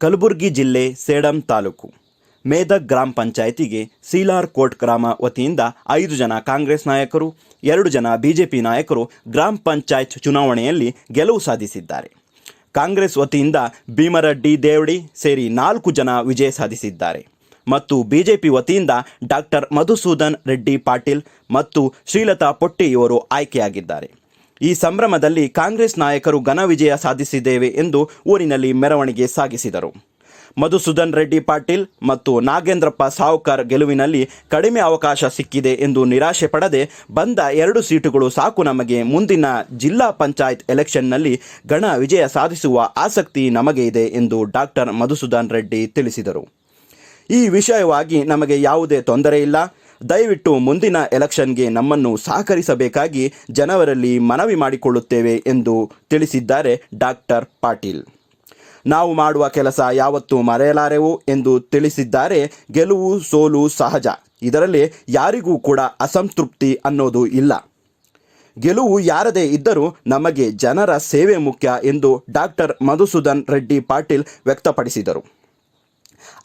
ಕಲಬುರಗಿ ಜಿಲ್ಲೆ ಸೇಡಂ ತಾಲೂಕು. ಮೇದಕ್ ಗ್ರಾಮ ಪಂಚಾಯಿತಿಗೆ ಸೀಲಾರ್ ಕೋಟ್ ಗ್ರಾಮ ವತಿಯಿಂದ ಐದು ಜನ ಕಾಂಗ್ರೆಸ್ ನಾಯಕರು, ಎರಡು ಜನ ಬಿಜೆಪಿ ನಾಯಕರು ಗ್ರಾಮ ಪಂಚಾಯತ್ ಚುನಾವಣೆಯಲ್ಲಿ ಗೆಲುವು ಸಾಧಿಸಿದ್ದಾರೆ. ಕಾಂಗ್ರೆಸ್ ವತಿಯಿಂದ ಭೀಮರಡ್ಡಿ, ದೇವಡಿ ಸೇರಿ ನಾಲ್ಕು ಜನ ವಿಜಯ ಸಾಧಿಸಿದ್ದಾರೆ. ಮತ್ತು ಬಿಜೆಪಿ ವತಿಯಿಂದ ಡಾಕ್ಟರ್ ಮಧುಸೂದನ್ ರೆಡ್ಡಿ ಪಾಟೀಲ್ ಮತ್ತು ಶ್ರೀಲತಾ ಪೊಟ್ಟಿ ಇವರು ಆಯ್ಕೆಯಾಗಿದ್ದಾರೆ. ಈ ಸಂಭ್ರಮದಲ್ಲಿ ಕಾಂಗ್ರೆಸ್ ನಾಯಕರು ಘನ ವಿಜಯ ಸಾಧಿಸಿದ್ದೇವೆ ಎಂದು ಊರಿನಲ್ಲಿ ಮೆರವಣಿಗೆ ಸಾಗಿಸಿದರು. ಮಧುಸೂದನ್ ರೆಡ್ಡಿ ಪಾಟೀಲ್ ಮತ್ತು ನಾಗೇಂದ್ರಪ್ಪ ಸಾವುಕಾರ್ ಗೆಲುವಿನಲ್ಲಿ ಕಡಿಮೆ ಅವಕಾಶ ಸಿಕ್ಕಿದೆ ಎಂದು ನಿರಾಶೆ ಪಡದೆ ಬಂದ ಎರಡು ಸೀಟುಗಳು ಸಾಕು ನಮಗೆ. ಮುಂದಿನ ಜಿಲ್ಲಾ ಪಂಚಾಯತ್ ಎಲೆಕ್ಷನ್ನಲ್ಲಿ ಘನ ವಿಜಯ ಸಾಧಿಸುವ ಆಸಕ್ತಿ ನಮಗೆ ಇದೆ ಎಂದು ಡಾಕ್ಟರ್ ಮಧುಸೂದನ್ ರೆಡ್ಡಿ ತಿಳಿಸಿದರು. ಈ ವಿಷಯವಾಗಿ ನಮಗೆ ಯಾವುದೇ ತೊಂದರೆ ಇಲ್ಲ. ದಯವಿಟ್ಟು ಮುಂದಿನ ಎಲೆಕ್ಷನ್ಗೆ ನಮ್ಮನ್ನು ಸಹಕರಿಸಬೇಕಾಗಿ ಜನವರಲ್ಲಿ ಮನವಿ ಮಾಡಿಕೊಳ್ಳುತ್ತೇವೆ ಎಂದು ತಿಳಿಸಿದ್ದಾರೆ ಡಾಕ್ಟರ್ ಪಾಟೀಲ್. ನಾವು ಮಾಡುವ ಕೆಲಸ ಯಾವತ್ತೂ ಮರೆಯಲಾರೆವು ಎಂದು ತಿಳಿಸಿದ್ದಾರೆ. ಗೆಲುವು ಸೋಲು ಸಹಜ. ಇದರಲ್ಲಿ ಯಾರಿಗೂ ಕೂಡ ಅಸಂತೃಪ್ತಿ ಅನ್ನೋದು ಇಲ್ಲ. ಗೆಲುವು ಯಾರದೇ ಇದ್ದರೂ ನಮಗೆ ಜನರ ಸೇವೆ ಮುಖ್ಯ ಎಂದು ಡಾಕ್ಟರ್ ಮಧುಸೂದನ್ ರೆಡ್ಡಿ ಪಾಟೀಲ್ ವ್ಯಕ್ತಪಡಿಸಿದರು.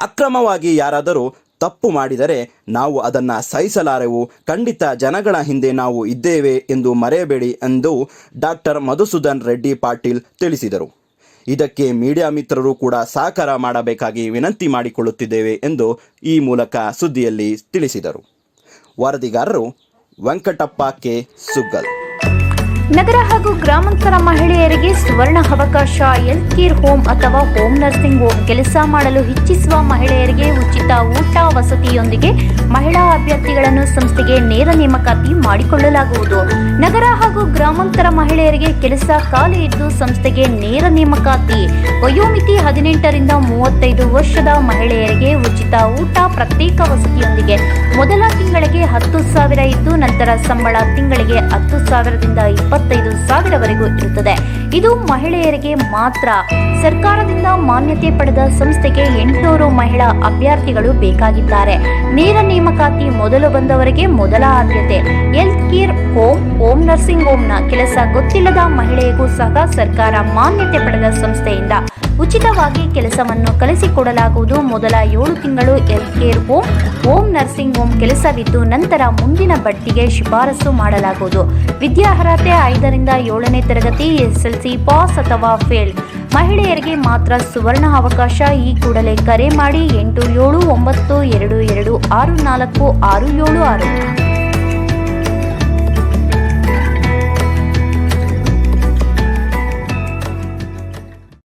ಅಕ್ರಮವಾಗಿ ಯಾರಾದರೂ ತಪ್ಪು ಮಾಡಿದರೆ ನಾವು ಅದನ್ನು ಸಹಿಸಲಾರೆವು. ಖಂಡಿತ ಜನಗಳ ಹಿಂದೆ ನಾವು ಇದ್ದೇವೆ ಎಂದು ಮರೆಯಬೇಡಿ ಎಂದು ಡಾಕ್ಟರ್ ಮಧುಸೂದನ್ ರೆಡ್ಡಿ ಪಾಟೀಲ್ ತಿಳಿಸಿದರು. ಇದಕ್ಕೆ ಮೀಡಿಯಾ ಮಿತ್ರರು ಕೂಡ ಸಹಕಾರ ಮಾಡಬೇಕಾಗಿ ವಿನಂತಿ ಮಾಡಿಕೊಳ್ಳುತ್ತಿದ್ದೇವೆ ಎಂದು ಈ ಮೂಲಕ ಸುದ್ದಿಯಲ್ಲಿ ತಿಳಿಸಿದರು. ವರದಿಗಾರರು ವೆಂಕಟಪ್ಪ ಕೆ. ಸುಗ್ಗಲ್. ನಗರ ಹಾಗೂ ಗ್ರಾಮಾಂತರ ಮಹಿಳೆಯರಿಗೆ ಸುವರ್ಣ ಅವಕಾಶ ಹೆಲ್ತ್ ಕೇರ್ ಹೋಮ್ ಅಥವಾ ಹೋಮ್ ನರ್ಸಿಂಗ್ ಹೋಮ್ ಕೆಲಸ ಮಾಡಲು ಇಚ್ಛಿಸುವ ಮಹಿಳೆಯರಿಗೆ ಉಚಿತ ಊಟ ವಸತಿಯೊಂದಿಗೆ ಮಹಿಳಾ ಅಭ್ಯರ್ಥಿಗಳನ್ನು ಸಂಸ್ಥೆಗೆ ನೇರ ನೇಮಕಾತಿ ಮಾಡಿಕೊಳ್ಳಲಾಗುವುದು. ನಗರ ಹಾಗೂ ಗ್ರಾಮಾಂತರ ಮಹಿಳೆಯರಿಗೆ ಕೆಲಸ ಖಾಲಿ ಇದ್ದು ಸಂಸ್ಥೆಗೆ ನೇರ ನೇಮಕಾತಿ. ವಯೋಮಿತಿ ಹದಿನೆಂಟರಿಂದ ಮೂವತ್ತೈದು ವರ್ಷದ ಮಹಿಳೆಯರಿಗೆ ಉಚಿತ ಊಟ ಪ್ರತ್ಯೇಕ ವಸತಿಯೊಂದಿಗೆ. ಮೊದಲ ತಿಂಗಳಿಗೆ ಹತ್ತು ಸಾವಿರ ಇದ್ದು ನಂತರ ಸಂಬಳ ತಿಂಗಳಿಗೆ ಹತ್ತು ಸಾವಿರದಿಂದ ಇಪ್ಪತ್ತೈದು ಸಾವಿರವರೆಗೂ ಇರುತ್ತದೆ. ಇದು ಮಹಿಳೆಯರಿಗೆ ಮಾತ್ರ. ಸರ್ಕಾರದಿಂದ ಮಾನ್ಯತೆ ಪಡೆದ ಸಂಸ್ಥೆಗೆ ಎಂಟುನೂರು ಮಹಿಳಾ ಅಭ್ಯರ್ಥಿಗಳು ಬೇಕಾಗಿದ್ದಾರೆ ನೇರ ನೇಮಕಾತಿ ಮೊದಲು ಬಂದವರಿಗೆ ಮೊದಲ ಆದ್ಯತೆ. Health care home home nursing ಹೋಮ್ನ ಕೆಲಸ ಗೊತ್ತಿಲ್ಲದ ಮಹಿಳೆಗೂ ಸಹ ಸರ್ಕಾರ ಮಾನ್ಯತೆ ಪಡೆದ ಸಂಸ್ಥೆಯಿಂದ ಉಚಿತವಾಗಿ ಕೆಲಸವನ್ನು ಕಲಿಸಿಕೊಡಲಾಗುವುದು. ಮೊದಲ ಏಳು ತಿಂಗಳು health care home home nursing home ಕೆಲಸವಿದ್ದು ನಂತರ ಮುಂದಿನ ಬಡ್ತಿಗೆ ಶಿಫಾರಸು ಮಾಡಲಾಗುವುದು. ವಿದ್ಯಾರ್ಹತೆ ಐದರಿಂದ ಏಳನೇ ತರಗತಿ ಎಸ್ಎಲ್ಸಿ ಪಾಸ್ ಅಥವಾ ಫೇಲ್. ಮಹಿಳೆಯರಿಗೆ ಮಾತ್ರ ಸುವರ್ಣ ಅವಕಾಶ, ಈ ಕೂಡಲೇ ಕರೆ ಮಾಡಿ ಎಂಟು ಏಳು ಒಂಬತ್ತು ಎರಡು ಎರಡು ಆರು ನಾಲ್ಕು ಆರು ಏಳು ಆರು.